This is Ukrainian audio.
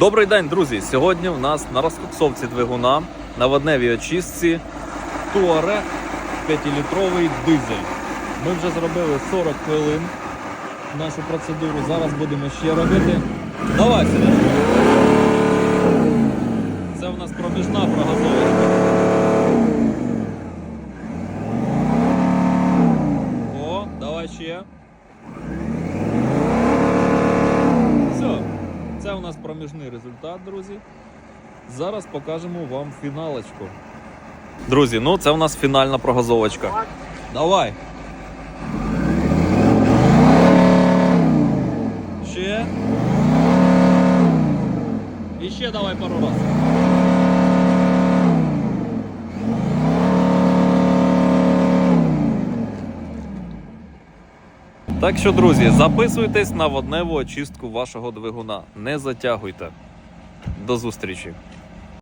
Добрий день, друзі! Сьогодні у нас на розкоксовці двигуна на водневій очистці Туаре 5-літровий дизель. Ми вже зробили 40 хвилин нашу процедуру. Зараз будемо ще робити. Давай, Сереж. Це у нас проміжна прогазовочка. О, давай ще. Це у нас проміжний результат, друзі. Зараз покажемо вам фіналочку. Друзі, ну це у нас фінальна прогазовочка. Давай. Ще. І ще давай пару раз. Так що, друзі, записуйтесь на водневу очистку вашого двигуна. Не затягуйте. До зустрічі!